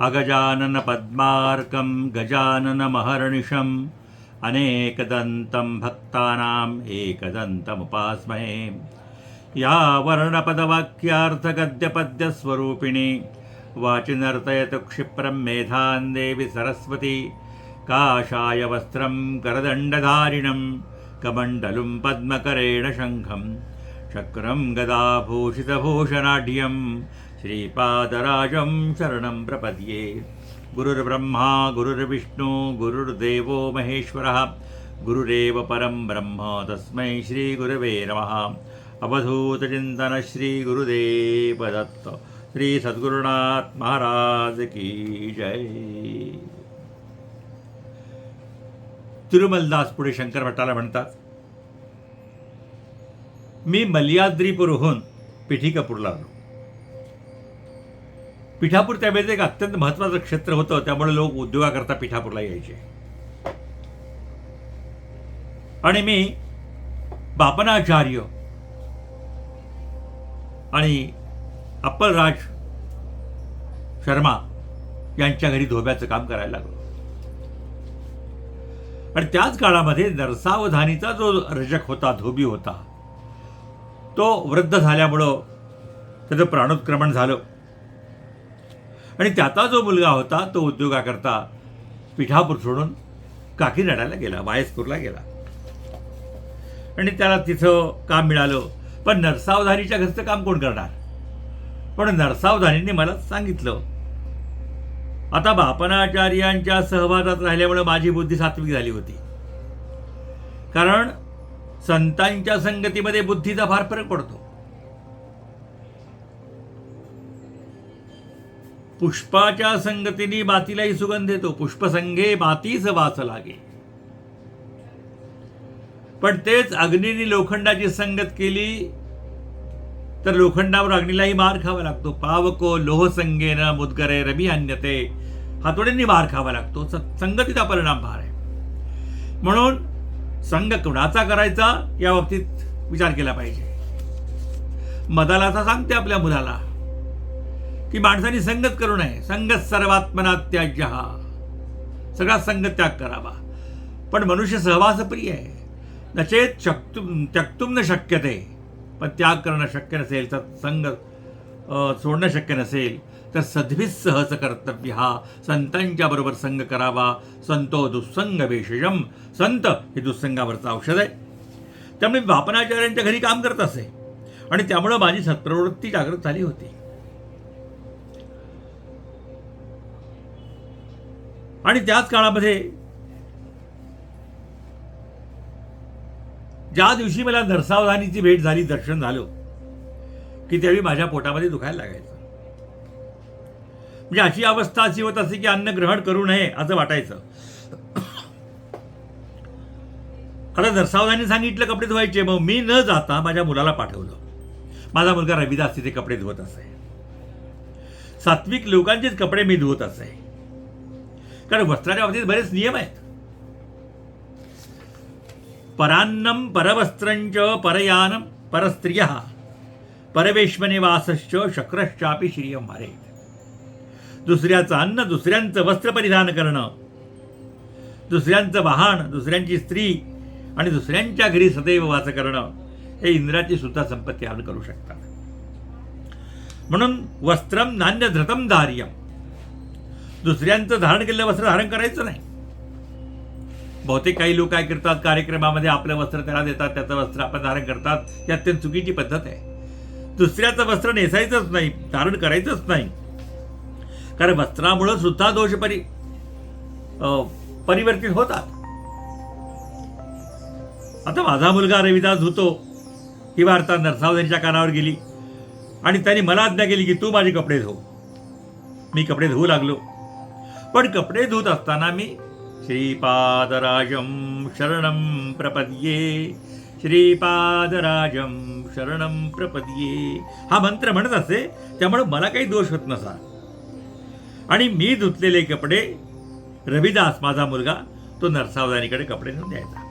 अगजानन पद्मार्कं गजाननमहर्निशम् अनेकदन्तं भक्तानाम् एकदन्तमुपास्महे। या वर्णपदवाक्यार्थगद्यपद्यस्वरूपिणी। वाचि नर्तयतु क्षिप्रं मेधान् देवि सरस्वती। काषाय वस्त्रं करदण्डधारिणं। कमण्डलुं पद्मकरेण शङ्खं चक्रं गदाभूषितभूषणाढ्यं श्रीपादराजं शरणं प्रपद्ये। गुरुर्ब्रह्मा गुरुर्विष्णु गुरुर्देवो महेश्वरः। गुरुरेव परं ब्रह्म तस्मै श्रीगुरवे नमः। अवधूतचिन्तन श्रीगुरुदेवदत्त श्री सद्गुरुनाथ महाराज की जय। तिरुमलदास पुढे शंकर भट्टाला म्हणतात मी मल्याद्रीपूरहून पिठिकापूरला आलो. पिठापूर त्यावेळेस एक अत्यंत महत्वाचं क्षेत्र होतं त्यामुळे लोक उद्योगाकरता पिठापूरला यायचे. आणि मी बापनाचार्य आणि अप्पलराज शर्मा यांच्या घरी धोब्याचं काम करायला लागलो. आणि त्याच काळामध्ये नरसावधानीचा जो रजक होता धोबी होता तो वृद्ध झाल्यामुळं त्याचं प्राणोत्क्रमण झालं. आणि त्याचा जो मुलगा होता तो उद्योगाकरता पिठापूर सोडून काकीनाड्याला गेला बायसपूरला गेला. आणि त्याला तिथं काम मिळालं. पण नरसावधानीच्या घरचं काम कोण करणार? पण नरसावधानीने मला सांगितलं. आता बापनाचार्यांच्या सहवासात राहिल्यामुळे माझी बुद्धी सात्विक झाली होती. कारण संतांच्या संगतीमध्ये बुद्धीचा फार फरक पडतो. पुष्पाच्या संगतीने मातीलाही सुगंध येतो. पुष्पसंगे बातीच वास लागे. पण तेच अग्नीने लोखंडाची संगत केली तर लोखंडावर अग्नीलाही मार खावा लागतो. पावको लोहसंगेन मुदगरे रमी अन्यते. हातोड्यांनी मार खावा लागतो. स- संगतीचा परिणाम फार आहे. म्हणून संघ कुणाचा करायचा? या बाबतीत विचार केला पाहिजे. मदालाचा सांगते आपल्या मुलाला. की माणसाने संगत करू नये. संगत सर्वात्मना त्याज्य हा. सगळा संग त्याग करावा. पण मनुष्य सहवास प्रिय आहे नचेत शक्तुम त्यक्तुम न शक्यते. पण त्याग करणं शक्य नसेल तर संग सोडणं शक्य नसेल तर सद्भिस सहज कर्तव्य हा. संतांच्या बरोबर संग करावा. संतो दुस्संग भेषजम संत हे दुस्संगावरचं औषध आहे. त्यामुळे बापनाचार्यांच्या घरी काम करत असे. आणि त्यामुळं माझी सत्प्रवृत्ती जागृत झाली होती. आणि त्याच काळामध्ये ज्या दिवशी मला नरसावधानीची भेट झाली दर्शन झालं की त्यावेळी माझ्या पोटामध्ये दुखायला लागायचं. म्हणजे अशी अवस्था अशी होत असे की अन्न ग्रहण करू नये असं वाटायचं. आता नरसावधानी सांगितलं कपडे धुवायचे. मग मी न जाता माझ्या मुलाला पाठवलं. माझा मुलगा रविदास तिथे कपडे धुवत असे. सात्विक लोकांचेच कपडे मी धुवत असे. कारण वस्त्राच्या बाबतीत बरेच नियम आहेत. परान्नम परवस्त्रंच परयानम परस्त्रिय परवेश्मनिवासश्च शक्रश्चापी श्रियम मारे दुसऱ्याचं अन्न दुसऱ्यांचं वस्त्र परिधान करणं दुसऱ्यांचं वाहन दुसऱ्यांची स्त्री आणि दुसऱ्यांच्या घरी सदैव वास करणं हे इंद्राची सुद्धा संपत्ती हरण करू शकतात म्हणून वस्त्रम नान्य धार्यम. दुसऱ्यांचं धारण केलेलं वस्त्र धारण करायचं नाही. बहुतेक काही लोक काय करतात कार्यक्रमामध्ये आपलं वस्त्र त्याला देतात त्याचं वस्त्र आपण धारण करतात ही अत्यंत चुकीची पद्धत आहे. दुसऱ्याचं वस्त्र नेसायचंच नाही धारण करायचंच नाही. कारण वस्त्रामुळं सुद्धा दोष परि परिवर्तित होतात. आता माझा मुलगा रविदास होतो ही वार्ता नरसावधानीच्या कानावर गेली. आणि त्यांनी मला आज्ञा केली की तू माझे कपडे धो. मी कपडे धुवू लागलो. पण कपडे धुत असताना मी श्रीपादराजं शरणं प्रपद्ये. श्रीपादराजं शरणं प्रपद्ये. हा मंत्र म्हणत असे त्यामुळे मला काही दोष होत नसा. आणि मी धुतलेले कपडे रविदास माझा मुलगा तो नरसावधानीकडे कपडे नेऊन द्यायचा.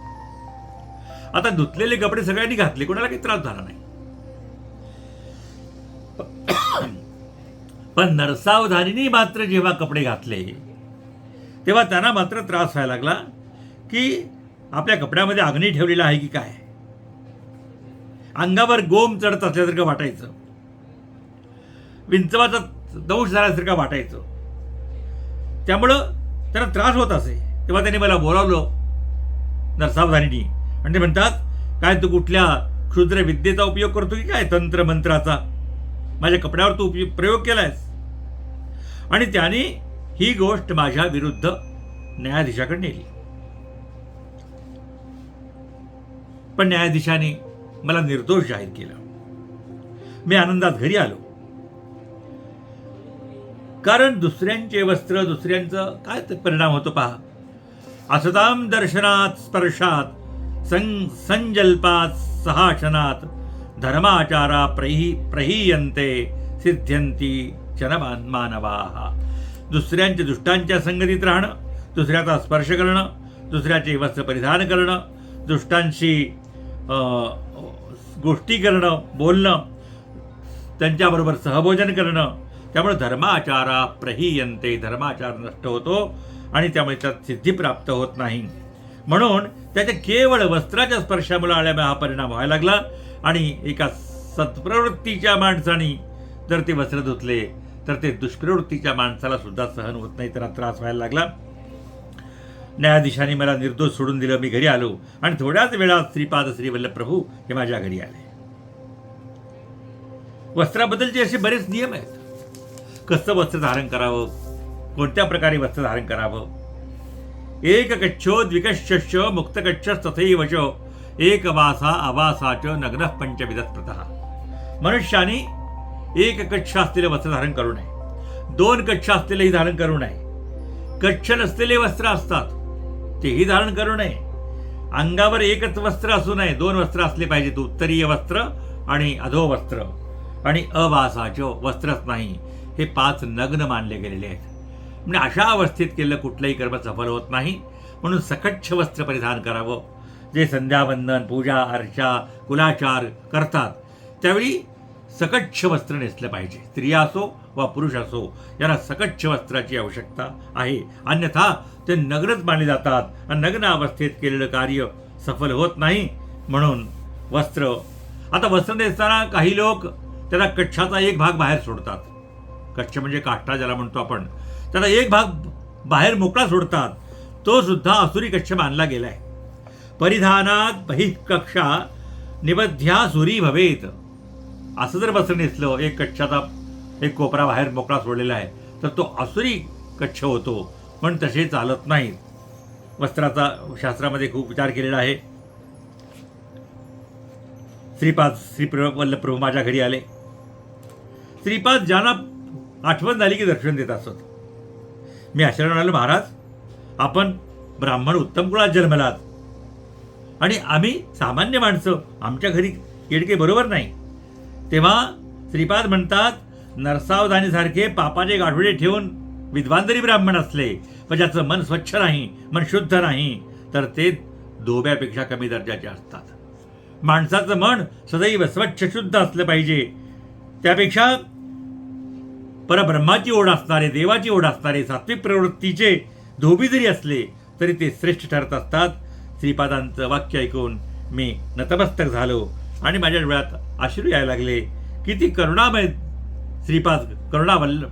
आता धुतलेले कपडे सगळ्यांनी घातले कोणाला काही त्रास झाला नाही. पण नरसावधानीने मात्र जेव्हा कपडे घातले तेव्हा त्यांना मात्र त्रास व्हायला लागला की आपल्या कपड्यामध्ये अग्नी ठेवलेला आहे की काय? अंगावर गोम चढत असल्यासारखं वाटायचं. विंचवाचा दंश झाल्यासारखं वाटायचं. त्यामुळं त्यांना त्रास होत असे. तेव्हा त्यांनी मला बोलावलं नरसावधानीनी. आणि ते म्हणतात काय तू कुठल्या क्षुद्र विद्येचा उपयोग करतो की काय तंत्र मंत्राचा? माझ्या कपड्यावर तू उपयोग प्रयोग केलायस. आणि त्याने ही गोष्ट माझ्या विरुद्ध न्यायाधीशाकडे नेली. पण न्यायाधीशाने मला निर्दोष जाहीर केला. मी आनंदात घरी आलो. कारण दुसऱ्यांचे वस्त्र दुसऱ्यांचं काय परिणाम होतो पहा. असताम दर्शनात स्पर्शात सं संजल्पात सहाशनात धर्माचारा प्रही प्रहीयन्ते सिद्ध्यंती जनमान मानवाः। दुसऱ्यांच्या दुष्टांच्या संगतीत राहणं दुसऱ्याचा स्पर्श करणं दुसऱ्याचे वस्त्र परिधान करणं दुष्टांशी गोष्टी करणं बोलणं त्यांच्याबरोबर सहभोजन करणं त्यामुळे धर्माचारा प्रहीयंते धर्माचार नष्ट होतो आणि त्यामुळे त्यात सिद्धी प्राप्त होत नाही. म्हणून त्याच्या केवळ वस्त्राच्या स्पर्शामुळे आल्यामुळे हा परिणाम व्हायला लागला आणि एका सत्प्रवृत्तीच्या माणसाने जर ते वस्त्र धुतले तर ते दुष्प्रवृत्तीच्या माणसाला सुद्धा सहन होत नाही त्याला त्रास व्हायला लागला. न्यायाधीशाने मला निर्दोष सोडून दिलं मी घरी आलो. आणि थोड्याच वेळात श्रीपाद श्रीवल्लभ प्रभू हे माझ्या घरी आले. वस्त्राबद्दलचे असे बरेच नियम आहेत. कसं वस्त्र धारण करावं? कोणत्या प्रकारे वस्त्र धारण करावं? एक कच्छो द्विकश्च मुक्तकच्छ तथैव च एक वासा अवासाच नग्न पंचविधस्पृत मनुष्याने एक कच्छ असलेले वस्त्र धारण करू नये. दोन कच्छ असलेलेही धारण करू नये. कच्छ नसलेले वस्त्र असतात तेही धारण करू नये. अंगावर एकच वस्त्र असू नये. दोन वस्त्र असले पाहिजेत उत्तरीय वस्त्र आणि अधो वस्त्र. आणि अवासाचं वस्त्रच नाही. हे पाच नग्न मानले गेलेले आहेत. म्हणजे अशा अवस्थेत केलेलं कुठलंही कर्म सफल होत नाही. म्हणून सकच्छ वस्त्र परिधान करावं. जे संध्यावंदन पूजा अर्चा कुलाचार करतात. त्यावेळी सकच्छ वस्त्र नेसलं पाहिजे. स्त्रिया असो वा पुरुष असो यांना सकच्छ वस्त्राची आवश्यकता आहे. अन्यथा ते नग्नच मानले जातात. आणि नग्न अवस्थेत केलेलं कार्य सफल होत नाही म्हणून वस्त्र. आता वस्त्र नेसताना काही लोक त्याला कच्छाचा एक भाग बाहेर सोडतात. कच्छ म्हणजे काष्टा ज्याला म्हणतो आपण. त्याला एक भाग बाहेर मोकळा सोडतात. तो सुद्धा असुरी कच्छ मानला गेलाय. परिधानात बहिकक्षा निबध्या सुरी भवेत. असं जर वस्त्र नेसलं एक कच्छाचा एक कोपरा बाहेर मोकळा सोडलेला आहे तर तो असुरी कच्छ होतो. पण तसे चालत नाहीत. वस्त्राचा शास्त्रामध्ये खूप विचार केलेला आहे. श्रीपाद श्रीप्र वल्लप्रभू माझ्या घरी आले. श्रीपाद ज्यांना आठवण झाली की दर्शन देत असत. मी आश्रम म्हणालो महाराज. आपण ब्राह्मण उत्तम कुळात जन्मलात. आणि आम्ही सामान्य माणसं. आमच्या घरी येडके बरोबर नाही. तेव्हा श्रीपाद म्हणतात नरसावधानीसारखे पापाचे गाठोडे ठेवून विद्वान जरी ब्राह्मण असले पण ज्याचं मन स्वच्छ नाही मन शुद्ध नाही तर ते धोब्यापेक्षा कमी दर्जाचे असतात. माणसाचं मन सदैव स्वच्छ शुद्ध असलं पाहिजे. त्यापेक्षा परब्रह्माची ओढ असणारे देवाची ओढ असणारे सात्विक प्रवृत्तीचे धोबी जरी असले तरी ते श्रेष्ठ ठरत असतात. श्रीपादांचं वाक्य ऐकून मी नतमस्तक झालो. आणि माझ्या डोळ्यात अश्रू यायला लागले. किती करुणामय श्रीपाद करुणावल्ल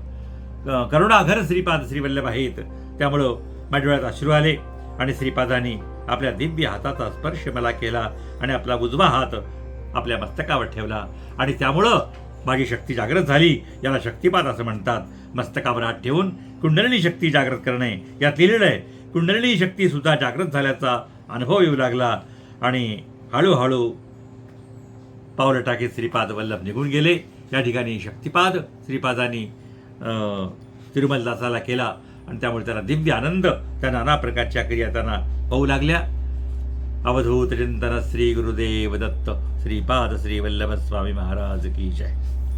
करुणाघर श्रीपाद श्रीवल्लभ आहेत. त्यामुळं माझ्या डोळ्यात अश्रू आले आणि श्रीपादांनी आपल्या दिव्य हाताचा स्पर्श मला केला आणि आपला उजवा हात आपल्या मस्तकावर ठेवला. आणि त्यामुळं माझी शक्ती जागृत झाली. याला शक्तिपात असं म्हणतात. मस्तकावर हात ठेवून कुंडलिनी शक्ती जागृत करणे. यात लिहिलेलं आहे कुंडलिनी शक्तीसुद्धा जागृत झाल्याचा अनुभव येऊ लागला. आणि हळूहळू पावलं टाकीत श्रीपाद वल्लभ निघून गेले. या ठिकाणी शक्तिपाद श्रीपादांनी तिरुमलदासाला केला आणि त्यामुळे त्याला दिव्य आनंद त्या नाना प्रकारच्या क्रिया त्यांना होऊ लागल्या. अवधूत चिंतन श्री गुरुदेव दत्त श्रीपाद श्री वल्लभ स्वामी महाराज की जय.